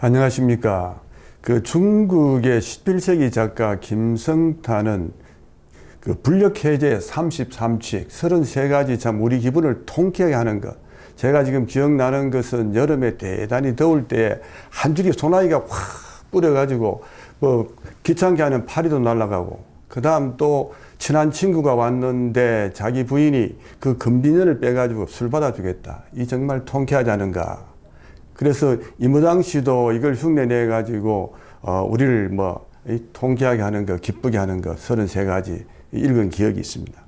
안녕하십니까. 그 중국의 11세기 작가 김성탄은 그 불력 해제 33칙, 33가지 참 우리 기분을 통쾌하게 하는 것. 제가 지금 기억나는 것은 여름에 대단히 더울 때 한 줄기 소나기가 확 뿌려가지고 뭐 귀찮게 하는 파리도 날아가고 그 다음 또 친한 친구가 왔는데 자기 부인이 그 금비년을 빼가지고 술 받아주겠다. 이 정말 통쾌하지 않은가. 그래서 이무당 씨도 이걸 흉내내 가지고 어 우리를 뭐 통쾌하게 하는 거, 기쁘게 하는 거 33가지 읽은 기억이 있습니다.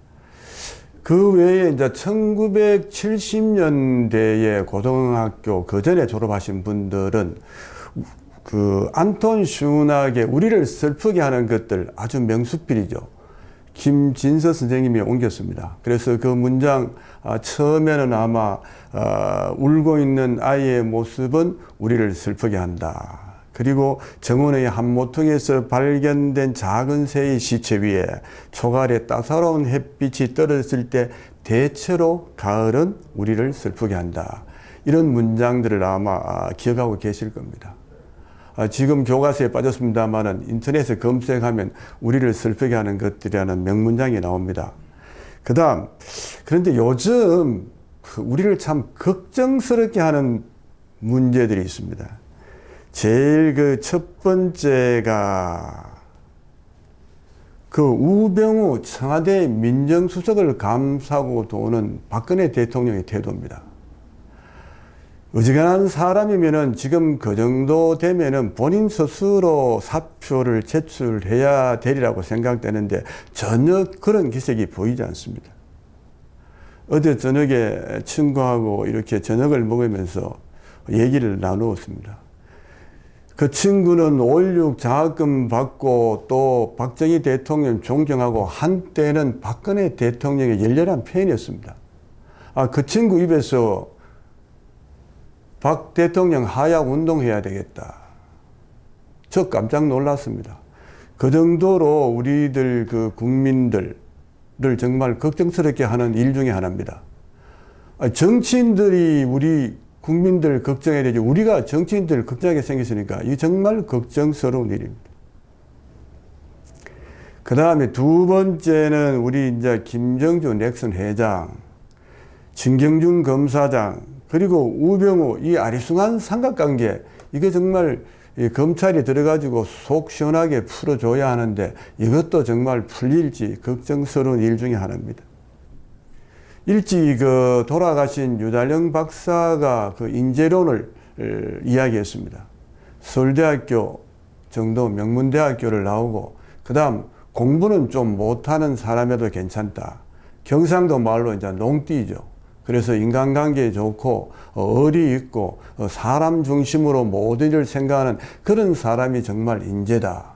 그 외에 이제 1970년대에 고등학교 그 전에 졸업하신 분들은 그 안톤 슈낙의 우리를 슬프게 하는 것들 아주 명수필이죠. 김진서 선생님이 옮겼습니다. 그래서 그 문장 아, 처음에는 아마 어, 울고 있는 아이의 모습은 우리를 슬프게 한다. 그리고 정원의 한 모퉁이에서 발견된 작은 새의 시체 위에 초가을에 따사로운 햇빛이 떨어졌을 때 대체로 가을은 우리를 슬프게 한다. 이런 문장들을 아마 기억하고 계실 겁니다. 아, 지금 교과서에 빠졌습니다만은 인터넷에 검색하면 우리를 슬프게 하는 것들이라는 명문장이 나옵니다. 그 다음, 그런데 요즘 그 우리를 참 걱정스럽게 하는 문제들이 있습니다. 제일 그 첫 번째가 그 우병우 청와대 민정수석을 감싸고 도는 박근혜 대통령의 태도입니다. 어지간한 사람이면은 지금 그 정도 되면은 본인 스스로 사표를 제출해야 되리라고 생각되는데 전혀 그런 기색이 보이지 않습니다. 어제 저녁에 친구하고 이렇게 저녁을 먹으면서 얘기를 나누었습니다. 그 친구는 5.16 장학금 받고 또 박정희 대통령 존경하고 한때는 박근혜 대통령의 열렬한 팬이었습니다. 아, 그 친구 입에서 박 대통령 하약 운동해야 되겠다. 저 깜짝 놀랐습니다. 그 정도로 우리들 그 국민들을 정말 걱정스럽게 하는 일 중에 하나입니다. 정치인들이 우리 국민들 걱정해야 되지 우리가 정치인들 걱정하게 생겼으니까 이 정말 걱정스러운 일입니다. 그 다음에 두 번째는 우리 이제 김정주 넥슨 회장, 진경준 검사장, 그리고 우병우 이 아리숭한 삼각관계 이게 정말 검찰이 들어가지고 속 시원하게 풀어줘야 하는데 이것도 정말 풀릴지 걱정스러운 일 중에 하나입니다. 일찍 그 돌아가신 유달영 박사가 그 인재론을 이야기했습니다. 서울대학교 정도 명문대학교를 나오고 그 다음 공부는 좀 못하는 사람에도 괜찮다. 경상도 말로 이제 농띠죠. 그래서 인간관계 좋고 어리 있고 어, 사람 중심으로 모든 일을 생각하는 그런 사람이 정말 인재다.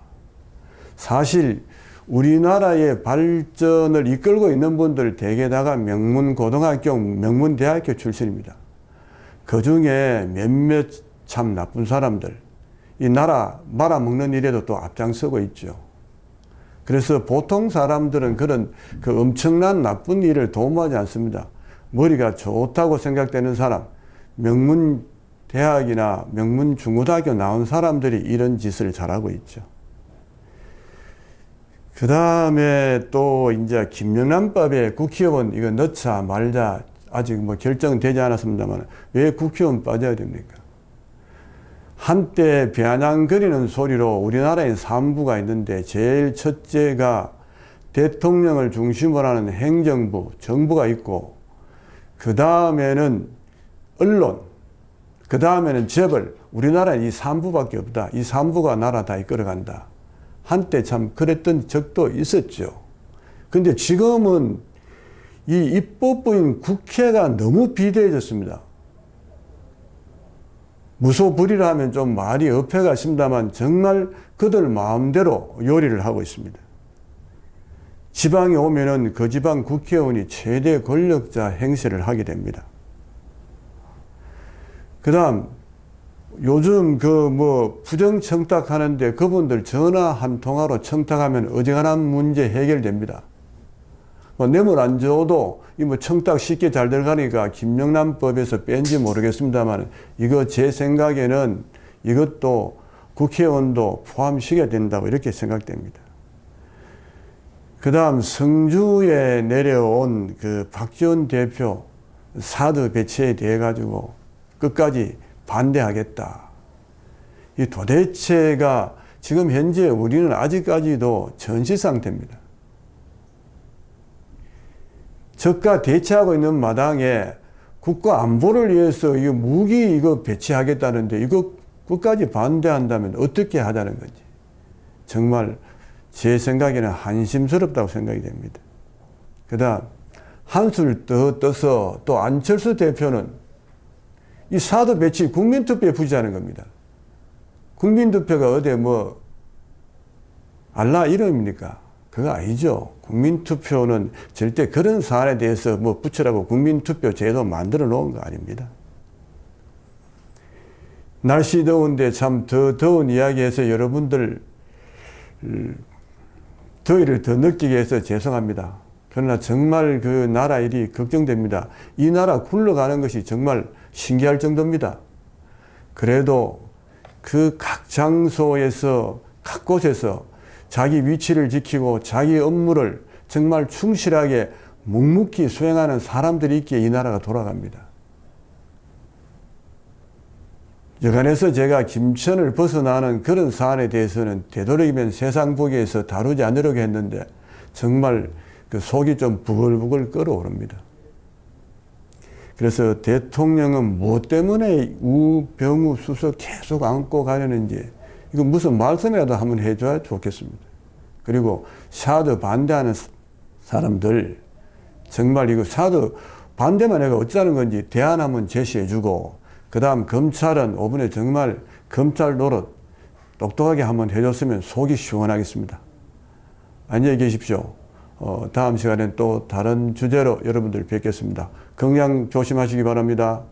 사실 우리나라의 발전을 이끌고 있는 분들 대개다가 명문 고등학교, 명문 대학교 출신입니다. 그 중에 몇몇 참 나쁜 사람들, 이 나라 말아먹는 일에도 또 앞장서고 있죠. 그래서 보통 사람들은 그런 그 엄청난 나쁜 일을 도모하지 않습니다. 머리가 좋다고 생각되는 사람, 명문 대학이나 명문 중고등학교 나온 사람들이 이런 짓을 잘하고 있죠. 그 다음에 또 이제 김영란법에 국회의원 이거 넣자 말자 아직 뭐 결정되지 않았습니다만 왜 국회의원 빠져야 됩니까? 한때 비아냥거리는 소리로 우리나라에 삼부가 있는데 제일 첫째가 대통령을 중심으로 하는 행정부, 정부가 있고 그 다음에는 언론, 그 다음에는 재벌. 우리나라에 이 삼부밖에 없다. 이 삼부가 나라 다 이끌어간다. 한때 참 그랬던 적도 있었죠. 근데 지금은 이 입법부인 국회가 너무 비대해졌습니다. 무소불위를 하면 좀 말이 심다만 정말 그들 마음대로 요리를 하고 있습니다. 지방에 오면은 그 지방 국회의원이 최대 권력자 행세를 하게 됩니다. 그 다음, 요즘 그 뭐 부정 청탁 하는데 그분들 전화 한 통화로 청탁하면 어지간한 문제 해결됩니다. 뭐 뇌물 안 줘도 이 뭐 청탁 쉽게 잘 들어가니까 김영란법에서 뺀지 모르겠습니다만 이거 제 생각에는 이것도 국회의원도 포함시켜야 된다고 이렇게 생각됩니다. 그 다음 성주에 내려온 그 박지원 대표 사드 배치에 대해 가지고 끝까지 반대하겠다. 이 도대체가 지금 현재 우리는 아직까지도 전시 상태입니다. 적과 대치하고 있는 마당에 국가 안보를 위해서 이 무기 이거 배치하겠다는데 이거 끝까지 반대한다면 어떻게 하자는 건지 정말 제 생각에는 한심스럽다고 생각이 됩니다. 그 다음 한술 더 떠서 또 안철수 대표는 이 사드 배치 국민투표에 부지하는 겁니다. 국민투표가 어디 뭐 알라 이름입니까? 그거 아니죠. 국민투표는 절대 그런 사안에 대해서 뭐 붙여라고 국민투표 제도 만들어 놓은 거 아닙니다. 날씨 더운데 참 더 더운 이야기해서 여러분들 음, 더위를 더 느끼게 해서 죄송합니다. 그러나 정말 그 나라 일이 걱정됩니다. 이 나라 굴러가는 것이 정말 신기할 정도입니다. 그래도 그 각 장소에서 각 곳에서 자기 위치를 지키고 자기 업무를 정말 충실하게 묵묵히 수행하는 사람들이 있기에 이 나라가 돌아갑니다. 여간해서 제가 김천을 벗어나는 그런 사안에 대해서는 되도록이면 세상 보기에서 다루지 않으려고 했는데 정말 그 속이 좀 부글부글 끓어오릅니다. 그래서 대통령은 뭐 때문에 우병우 수석 계속 안고 가려는지 이거 무슨 말씀이라도 한번 해줘야 좋겠습니다. 그리고 샤드 반대하는 사람들 정말 이거 샤드 반대만 해가 어쩌는 건지 대안 한번 제시해주고 그 다음 검찰은 오번에 정말 검찰 노릇 똑똑하게 한번 해줬으면 속이 시원하겠습니다. 안녕히 계십시오. 어, 다음 시간엔 또 다른 주제로 여러분들 뵙겠습니다. 건강 조심하시기 바랍니다.